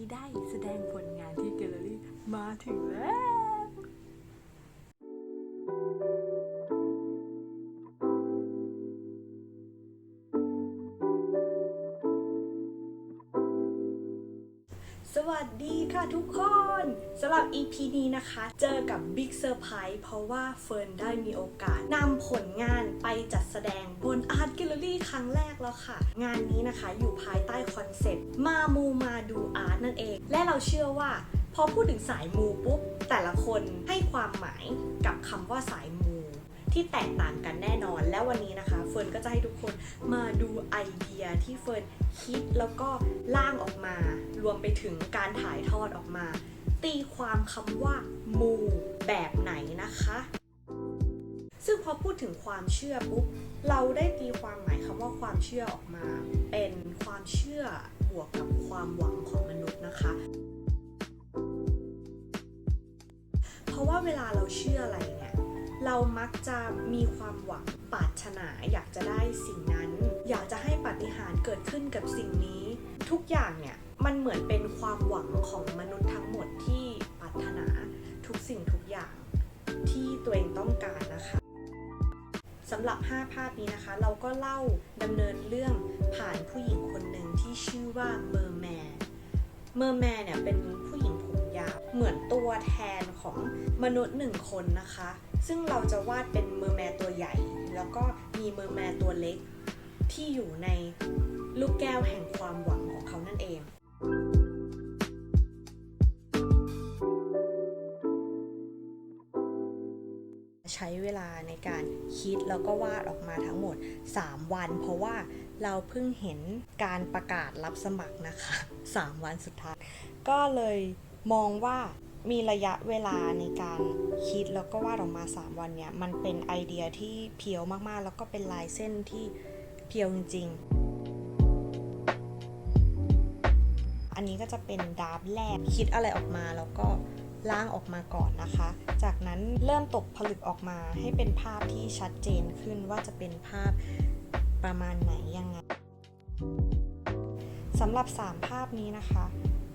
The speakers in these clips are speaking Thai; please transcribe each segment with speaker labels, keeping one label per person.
Speaker 1: ที่ได้แสดงผลงานที่แกลเลอรี่มาถึงแล้ว บ EP นี้นะคะ เจอกับ Big Surprise เพราะว่าเฟิร์นได้มีโอกาสนำผลงานไปจัดแสดงบน Art Gallery ครั้งแรกแล้วค่ะ งานนี้นะคะอยู่ภายใต้คอนเซ็ปต์มามูมาดูอาร์ตนั่นเอง และเราเชื่อว่าพอพูดถึงสายมูปุ๊บ แต่ละคนให้ความหมายกับคำว่าสายมูที่แตกต่างกันแน่นอน แล้ววันนี้นะคะ เฟิร์นก็จะให้ทุกคนมาดูไอเดียที่เฟิร์นคิดแล้วก็ล่างออกมา รวมไปถึงการถ่ายทอดออกมา ตีความคำว่ามูแบบไหนนะคะ ซึ่งพอพูดถึงความเชื่อปุ๊บเราได้ตีความหมายคำว่าความเชื่อออกมา เป็นความเชื่อบวกกับความหวังของมนุษย์นะคะ เพราะว่าเวลาเราเชื่ออะไรเนี่ยเรามักจะมีความหวังปรารถนาอยากจะได้สิ่งนั้น อยากจะให้ปาฏิหาริ์เกิดขึ้นกับสิ่งนี้ ทุกอย่างเนี่ย มันเหมือนเป็นความหวังของมนุษย์ทั้งหมดที่ปรารถนาทุกสิ่งทุกอย่างที่ตัวเองต้องการนะคะสำหรับ 5 ภาพนี้นะคะ เราก็เล่าดำเนินเรื่องผ่านผู้หญิงคนหนึ่งที่ชื่อว่าเมอร์แมร์เมอร์แมร์เนี่ยเป็นผู้หญิงผมยาวเหมือนตัวแทนของมนุษย์หนึ่งคนนะคะ ซึ่งเราจะวาดเป็นเมอร์แมร์ตัวใหญ่ แล้วก็มีเมอร์แมร์ตัวเล็กที่อยู่ในลูกแก้วแห่งความหวังของเขานั่นเอง ใช้เวลาในการคิดแล้วก็วาดออกมาทั้งหมด 3 วัน เพราะว่าเราเพิ่งเห็นการประกาศรับสมัครนะคะ 3 วันสุดท้าย ก็เลยมองว่ามีระยะเวลาในการคิดแล้วก็วาดออกมา 3 วันเนี่ย มันเป็นไอเดียที่เพียวมากๆ แล้วก็เป็นลายเส้นที่เพียวจริงๆ นี้ก็จะเป็นดราฟแรกคิดอะไรออกมาแล้วก็ล่างออกมาก่อนนะคะ จากนั้นเริ่มตกผลึกออกมาให้เป็นภาพที่ชัดเจนขึ้นว่าจะเป็นภาพประมาณไหนยังไงสำหรับ 3 ภาพนี้นะคะ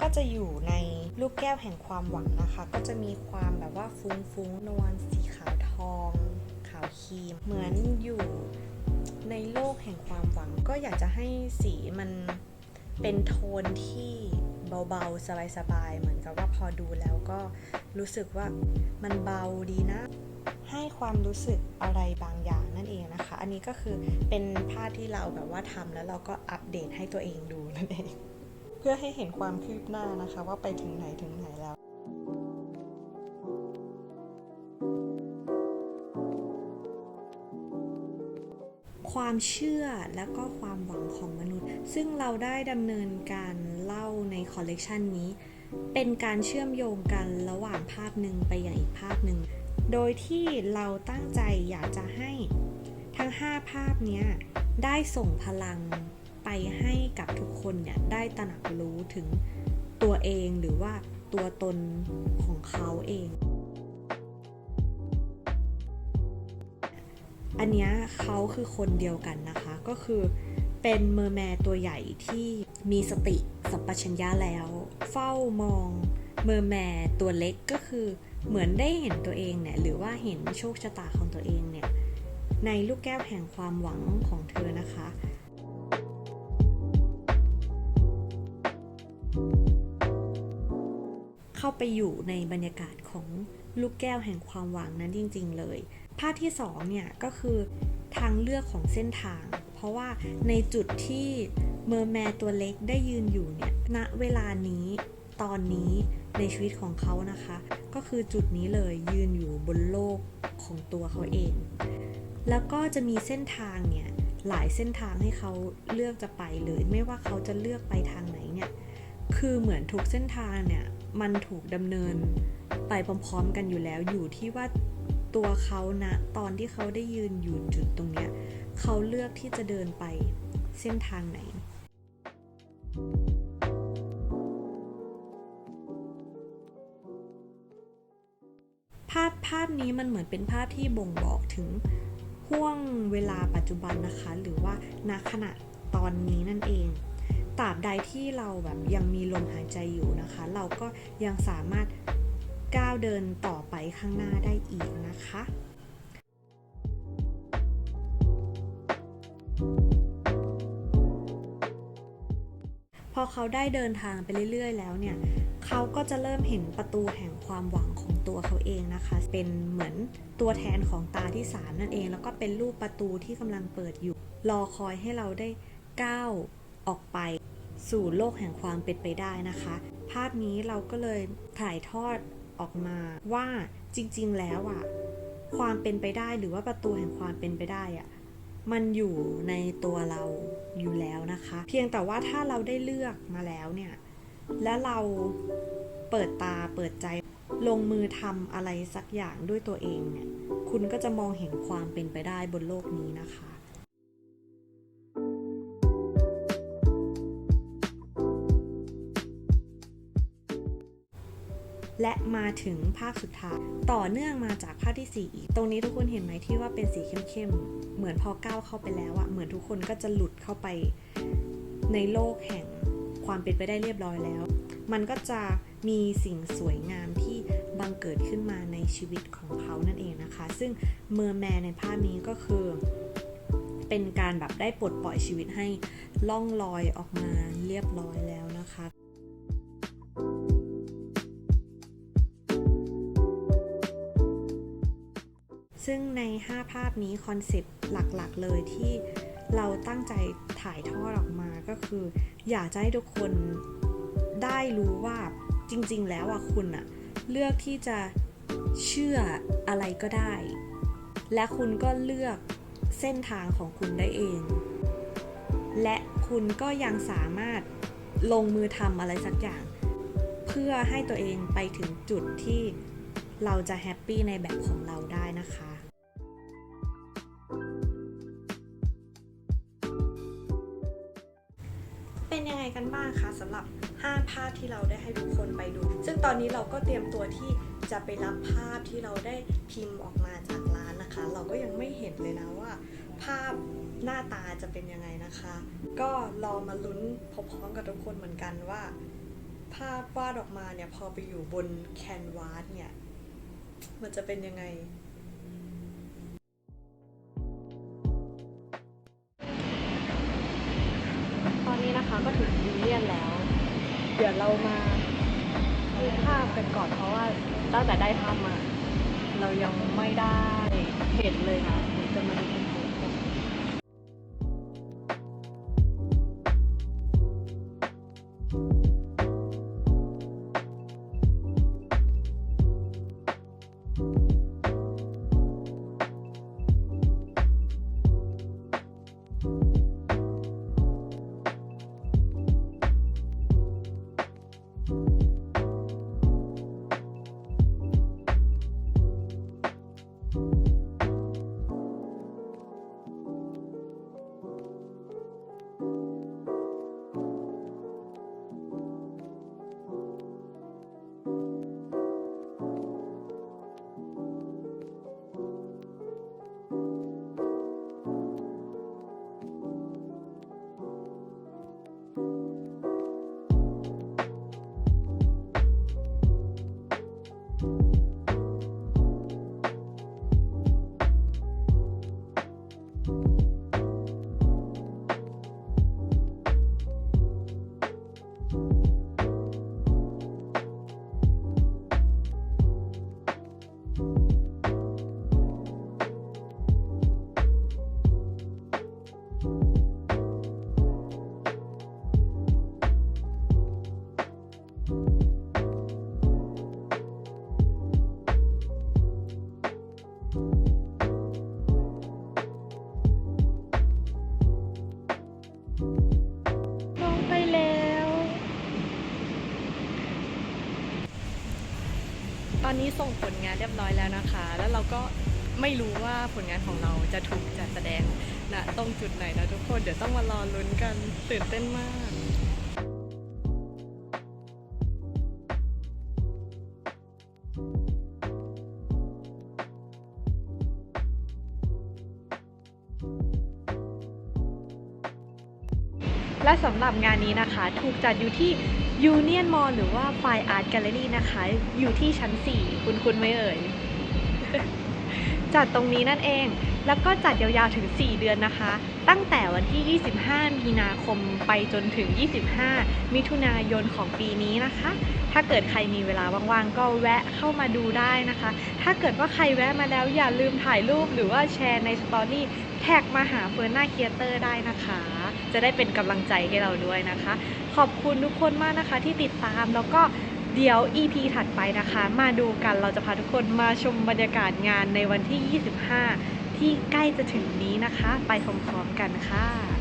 Speaker 1: ก็จะอยู่ในลูกแก้วแห่งความหวังนะคะ ก็จะมีความแบบว่าฟุ้งฟุ้งๆนวลสีขาวทอง ขาวครีม เหมือนอยู่ในโลกแห่งความหวัง ก็อยากจะให้สีมัน เป็นโทนที่เบาๆ สบายๆ เหมือนกับว่าพอดูแล้วก็รู้สึกว่ามันเบาดีนะ ให้ความรู้สึกอะไรบางอย่างนั่นเองนะคะ อันนี้ก็คือเป็นภาพที่เราแบบว่าทำแล้วเราก็อัปเดตให้ตัวเองดูนั่นเอง เพื่อให้เห็นความคืบหน้านะคะ ว่าไปถึงไหนถึงไหนแล้ว ความเชื่อและก็ความหวังของมนุษย์ ซึ่งเราได้ดำเนินการเล่าในคอลเลกชันนี้ เป็นการเชื่อมโยงกันระหว่างภาพหนึ่งไปอย่างอีกภาพหนึ่ง โดยที่เราตั้งใจอยากจะให้ทั้ง 5 ภาพนี้ได้ส่งพลังไปให้กับทุกคนเนี่ยได้ตระหนักรู้ถึงตัวเองหรือว่าตัวตนของเขาเอง อันนี้เขาคือคนเดียวกันนะคะ ก็คือเป็นเมอร์แมร์ตัวใหญ่ที่มีสติสัมปชัญญะแล้ว เฝ้ามองเมอร์แมร์ตัวเล็กก็คือเหมือนได้เห็นตัวเองเนี่ยหรือว่าเห็นโชคชะตาของตัวเองเนี่ยในลูกแก้วแห่งความหวังของเธอนะคะ เข้าไปอยู่ในบรรยากาศของลูกแก้วแห่งความหวังนั้นจริง ๆ เลย ภาพที่2เนี่ยก็คือทางเลือกของเส้นทาง เพราะว่าในจุดที่เมอร์แมร์ตัวเล็กได้ยืนอยู่เนี่ยณเวลานี้ตอนนี้ในชีวิตของเขานะคะ ก็คือจุดนี้เลยยืนอยู่บนโลกของตัวเขาเอง แล้วก็จะมีเส้นทางเนี่ยหลายเส้นทางให้เขาเลือกจะไปเลย ไม่ว่าเขาจะเลือกไปทางไหนเนี่ยคือเหมือนทุกเส้นทางเนี่ย มันถูกดำเนินไปพร้อมๆกันอยู่แล้วอยู่ที่ว่าตัวเขานะตอนที่เขาได้ยืนอยู่จุดตรงเนี้ยเขาเลือกที่จะเดินไปเส้นทางไหน ภาพภาพนี้มันเหมือนเป็นภาพที่บ่งบอกถึงห่วงเวลาปัจจุบันนะคะ หรือว่าณขณะตอนนี้นั่นเอง ตราบใดที่เราแบบยังมีลมหายใจอยู่นะคะ เราก็ยังสามารถก้าวเดินต่อไปข้างหน้าได้อีกนะคะพอเขาได้เดินทางไปเรื่อย ๆ แล้วเนี่ย เขาก็จะเริ่มเห็นประตูแห่งความหวังของตัวเขาเองนะคะ เป็นเหมือนตัวแทนของตาที่สามนั่นเอง แล้วก็เป็นรูปประตูที่กำลังเปิดอยู่ รอคอยให้เราได้ก้าว ออกไป สู่โลกแห่งความเป็นไปได้นะคะ ภาพนี้เราก็เลยถ่ายทอดออกมาว่าจริงๆแล้วอะความเป็นไปได้หรือว่าประตูแห่งความเป็นไปได้อะมันอยู่ในตัวเราอยู่แล้วนะคะ เพียงแต่ว่าถ้าเราได้เลือกมาแล้วเนี่ยและเราเปิดตาเปิดใจลงมือทำอะไรสักอย่างด้วยตัวเองเนี่ย คุณก็จะมองเห็นความเป็นไปได้บนโลกนี้นะคะ และมาถึงภาคสุดท้าย ต่อเนื่องมาจากภาคที่ 4 อีก ตรงนี้ทุกคนเห็นไหมที่ว่าเป็นสีเข้มๆ เหมือนพอก้าวเข้าไปแล้วอะเหมือนทุกคนก็จะหลุดเข้าไปในโลกแห่งความเป็นไปได้เรียบร้อยแล้ว มันก็จะมีสิ่งสวยงามที่บังเกิดขึ้นมาในชีวิตของเขานั่นเองนะคะ ซึ่งเมอร์แมนในภาพนี้ก็คือเป็นการแบบได้ปลดปล่อยชีวิตให้ล่องลอยออกมาเรียบร้อยแล้วนะคะ ซึ่งใน 5 ภาพนี้คอนเซปต์หลักๆ เลยที่เราตั้งใจถ่ายทอดออกมาก็คือ อยากจะให้ทุกคนได้รู้ว่าจริง ๆ แล้วอะคุณอะเลือกที่จะเชื่ออะไรก็ได้ และคุณก็เลือกเส้นทางของคุณได้เอง และคุณก็ยังสามารถลงมือทำอะไรสักอย่าง เพื่อให้ตัวเองไปถึงจุดที่เราจะแฮปปี้ในแบบของเราได้นะคะ เป็นยังไงกันบ้างคะสำหรับ 5 ภาพที่เราได้ให้ทุกคนไปดู ซึ่งตอนนี้เราก็เตรียมตัวที่จะไปรับภาพที่เราได้พิมพ์ออกมาจากร้านนะคะ เราก็ยังไม่เห็นเลยนะว่า ภาพหน้าตาจะเป็นยังไงนะคะ ก็รอมาลุ้นพร้อมๆกับทุกคนเหมือนกันว่า ภาพวาดออกมาเนี่ยพอไปอยู่บนแคนวาสเนี่ยมันจะเป็นยังไง ดี๋ยวเรามาดูภาพกันก่อนเพราะว่าตั้งแต่ได้ภาพมาเรายังไม่ได้เห็นเลยค่ะจะมาดู ล อนนี้ส่งผลงานเรียบร้อยแล้วนะคะ แล้วเราก็ไม่รู้ว่าผลงานของเราจะถูกจัดแสดงณตรงจุดไหนนะทุกคนเดี๋ยวต้องมารอลุ้นกันตื่นเต้นมากและสำหรับงานนี้นะคะ ถูกจัดอยู่ที่ Union Mall หรือว่า Fine Art Gallery นะคะ อยู่ที่ชั้น 4 คุณคุณไม่เอ่ย จัดตรงนี้นั่นเอง แล้วก็จัดยาวๆถึง 4 เดือนนะคะ ตั้งแต่วันที่ 25 มีนาคมไปจนถึง 25 มิถุนายนของปีนี้นะคะ ถ้าเกิดใครมีเวลาว่างๆ ก็แวะเข้ามาดูได้นะคะ ถ้าเกิดว่าใครแวะมาแล้วอย่าลืมถ่ายรูปหรือว่าแชร์ในสตอรี่แท็กมาหาเฟิร์นหน้าเคียเตอร์ได้นะคะ จะได้เป็นกำลังใจให้เราด้วยนะคะ ขอบคุณทุกคนมากนะคะที่ติดตามแล้วก็เดี๋ยว EP ถัดไปนะคะ มาดูกันเราจะพาทุกคนมาชมบรรยากาศงานในวันที่ 25 ที่ใกล้จะถึงนี้นะคะ ไปพร้อมๆกันค่ะ